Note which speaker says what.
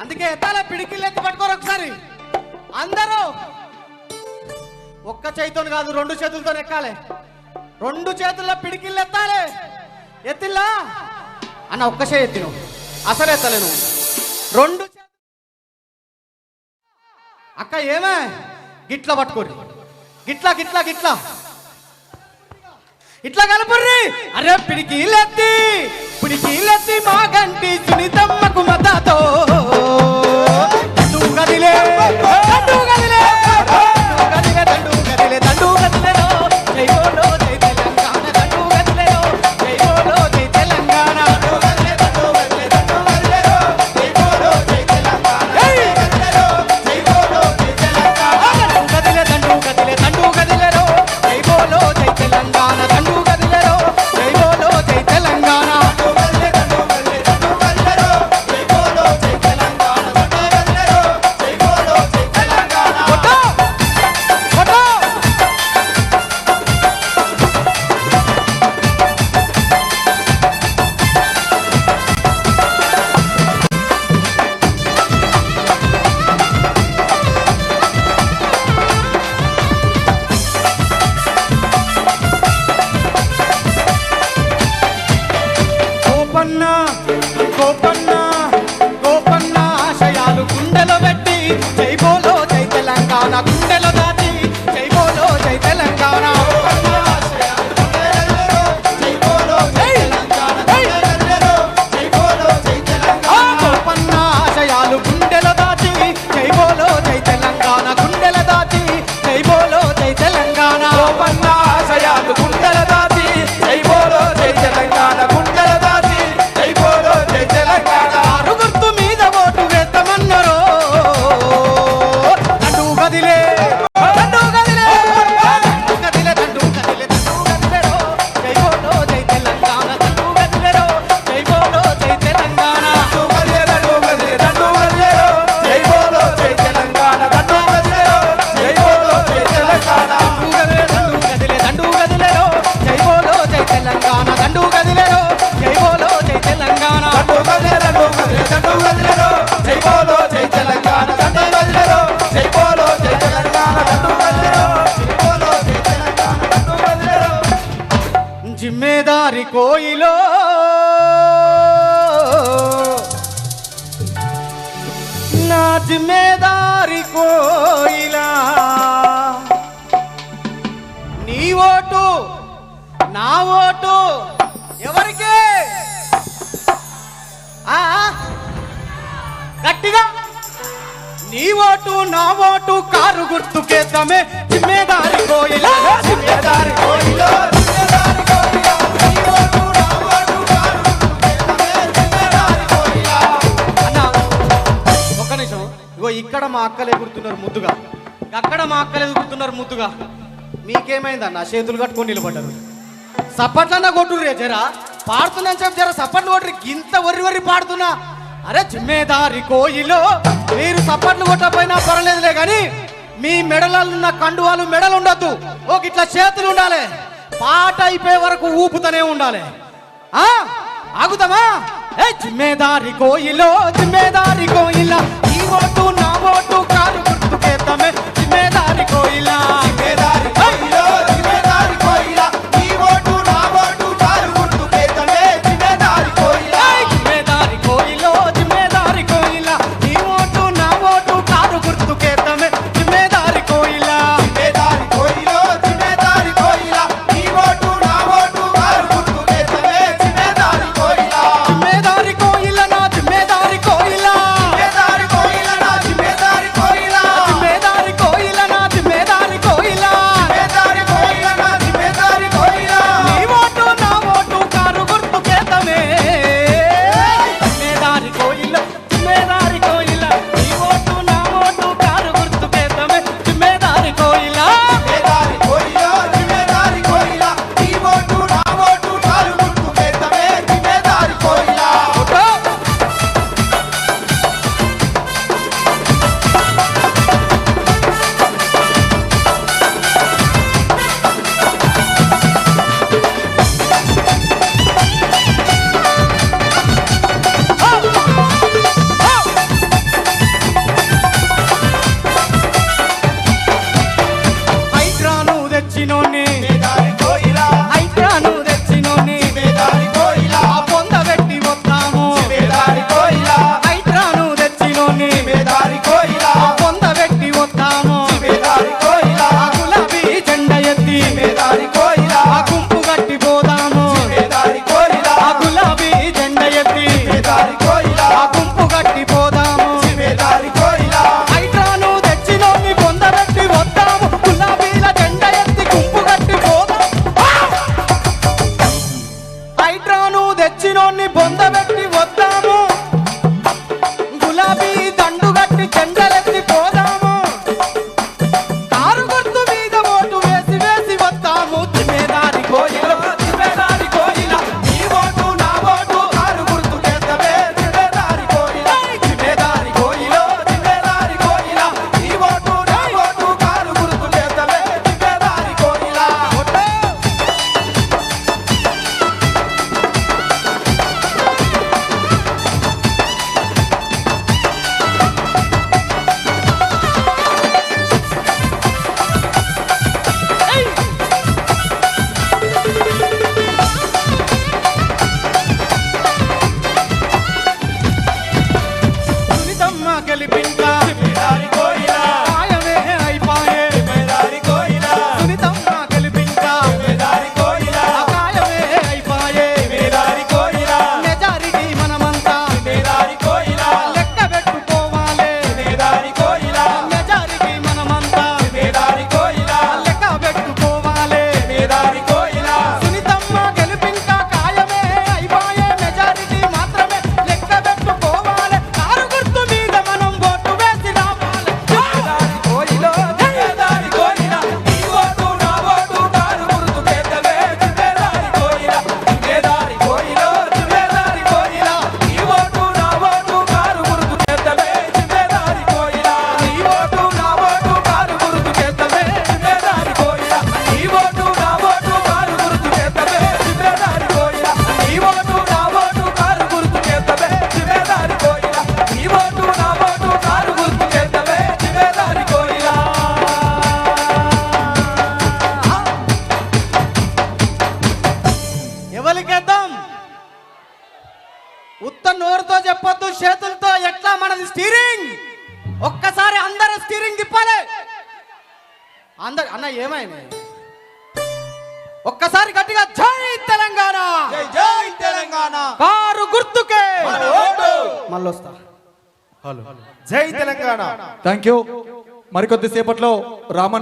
Speaker 1: అందుకే ఎత్తాల పిడికి లెక్క పట్టుకోరు ఒకసారి. అందరూ ఒక్క చేతితో కాదు రెండు చేతులతో ఎక్కాలి. రెండు చేతుల్లో పిడికిళ్ళు ఎత్తాలి. ఎత్తిల్లా? అన్న ఒక్క చేయి ఎత్తిను. అసలు ఎత్తలేను. రెండు అక్క ఏమే? గిట్ల పట్టుకోరు గిట్లా గిట్లా గిట్లా. ఇట్లా కలపర్రి అరే పిడికిలెత్తి పిడికిలెత్తి మా గంటి సునీతమ్మకు
Speaker 2: మతతో.
Speaker 1: జిమ్మేదారి కోయిలా. నీ ఓటు నా ఓటు ఎవరికి? గట్టిగా. నీ ఓటు నా ఓటు కారు గుర్తుకేద్దామే. జిమ్మేదారి కోయిలా.
Speaker 2: జిమ్మేదారి కోయిలా.
Speaker 1: ఇక్కడ మా అక్కలే గుర్తున్నారు ముద్దుగా. అక్కడ మా అక్కలే గుర్తున్నారు ముద్దుగా. మీకేమైందన్న చేతులు కట్టుకొని నిలబడ్డారు. సప్పట్లన్నా కొట్టుర్రే జరా. పాడుతున్నా చెప్పి జరా. సప్పట్లు కొట్టురు ఇంత వరి వరి పాడుతున్నా. అరే జిమ్మేదారి కోయిలో మీరు సప్పట్లు కొట్టకపోయినా పర్లేదులే కానీ మీ మెడలన్న కండువాలు మెడలు ఉండద్దు ఒక ఇట్లా చేతులు ఉండాలి. పాట అయిపోయే వరకు ఊపుతూనే ఉండాలి. ఆగుతామా? ఏ జిమ్మేదారి కోయిలో జిమ్మేదారి కోయిలా. ఈ ఓటు
Speaker 2: খবরটুকু amor. అందరు అన్న ఏమైంది? ఒక్కసారి గట్టిగా జై తెలంగాణ!
Speaker 1: జై తెలంగాణ!
Speaker 2: కారు గుర్తుకే!
Speaker 1: మళ్ళీ వస్తా
Speaker 2: హలో.
Speaker 1: జై తెలంగాణ!
Speaker 3: థ్యాంక్ యూ మరికొద్ది సేపట్లో రామన్